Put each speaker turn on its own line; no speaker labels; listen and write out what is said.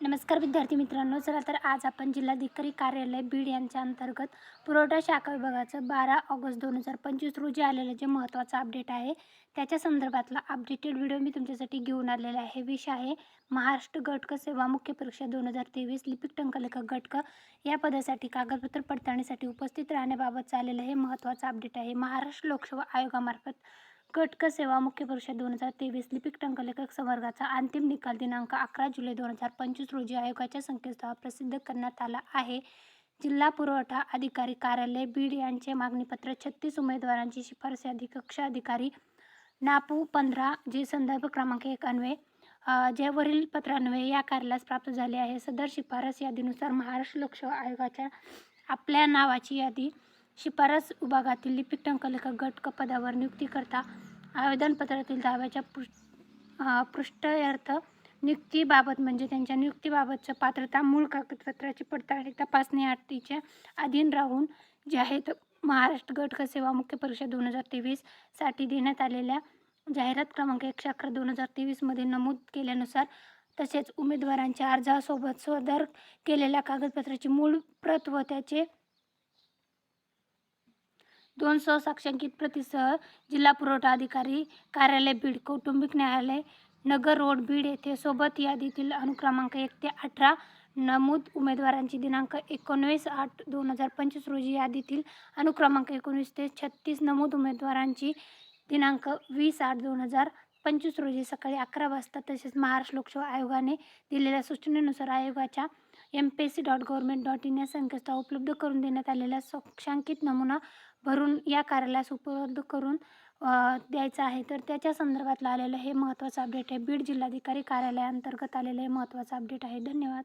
नमस्कार विद्यार्थी मित्रांनो चला तर आज आपण जिल्हाधिकारी कार्यालय बीड यांच्या अंतर्गत पुरवठा शाखा विभागाचं बारा ऑगस्ट दोन हजार पंचवीस रोजी आलेलं जे महत्त्वाचं अपडेट आहे त्याच्या संदर्भातला अपडेटेड व्हिडिओ मी तुमच्यासाठी घेऊन आलेला आहे. विषय आहे महाराष्ट्र गटक सेवा मुख्य परीक्षा दोन हजार तेवीस लिपिक टंकलेखक गटक या पदासाठी कागदपत्र पडताळणीसाठी उपस्थित राहण्याबाबत आलेलं हे महत्त्वाचं अपडेट आहे. महाराष्ट्र लोकसेवा आयोगामार्फत कटक सेवा मुख्य परीक्षा दोन हजार तेवीस लिपिक टंकलेखक संवर्गाचा अंतिम निकाल दिनांक अकरा जुलै दोन हजार पंचवीस रोजी आयोगाच्या संकेतस्थळावर प्रसिद्ध करण्यात आला आहे. जिल्हा पुरवठा अधिकारी कार्यालय बीड यांचे मागणीपत्र छत्तीस उमेदवारांची शिफारस यादी कक्ष अधिकारी नापू पंधरा जे संदर्भ क्रमांक एक अन्वये अ, पत्रान्वये या कार्यालयास प्राप्त झाले आहे. सदर शिफारस यादीनुसार महाराष्ट्र लोकसेवा आयोगाच्या आपल्या नावाची यादी शिफारस विभागातील लिपिक टंकलेखक गट क पदावर नियुक्तीकरता आवेदनपत्रातील दाव्याच्या पृष्ठ पृष्ठार्थ नियुक्तीबाबत म्हणजे त्यांच्या नियुक्तीबाबतचं पात्रता मूळ कागदपत्राची पडताळणी तपासणी अटीच्या अधीन राहून जे आहेत महाराष्ट्र गट सेवा मुख्य परीक्षा दोन हजार तेवीससाठी देण्यात आलेल्या जाहिरात क्रमांक एकशे अकरा दोन हजार तेवीसमध्ये नमूद केल्यानुसार तसेच उमेदवारांच्या अर्जासोबत सदर केलेल्या कागदपत्राची मूळ प्रत व त्याचे दोन सहसाक्षांकित प्रतिसह जिल्हा पुरवठा अधिकारी कार्यालय बीड कौटुंबिक न्यायालय नगर रोड बीड येथे सोबत यादीतील अनुक्रमांक एक ते अठरा नमूद उमेदवारांची दिनांक एकोणवीस आठ दोन हजार पंचवीस रोजी यादीतील अनुक्रमांक एकोणवीस ते छत्तीस नमूद उमेदवारांची दिनांक वीस आठ दोन हजार पंचवीस रोजी सकाळी अकरा वाजता तसेच महाराष्ट्र लोकसेवा आयोगाने दिलेल्या सूचनेनुसार आयोगाच्या M P S C dot government dot in या संकेतस्थळ उपलब्ध करून देण्यात आलेला साक्षांकित नमुना भरून या कार्यालयास उपलब्ध करून द्यायचा आहे. तर त्याच्या संदर्भातलं आलेलं हे महत्त्वाचं अपडेट आहे. बीड जिल्हाधिकारी कार्यालयाअंतर्गत आलेलं हे महत्त्वाचं अपडेट आहे. धन्यवाद.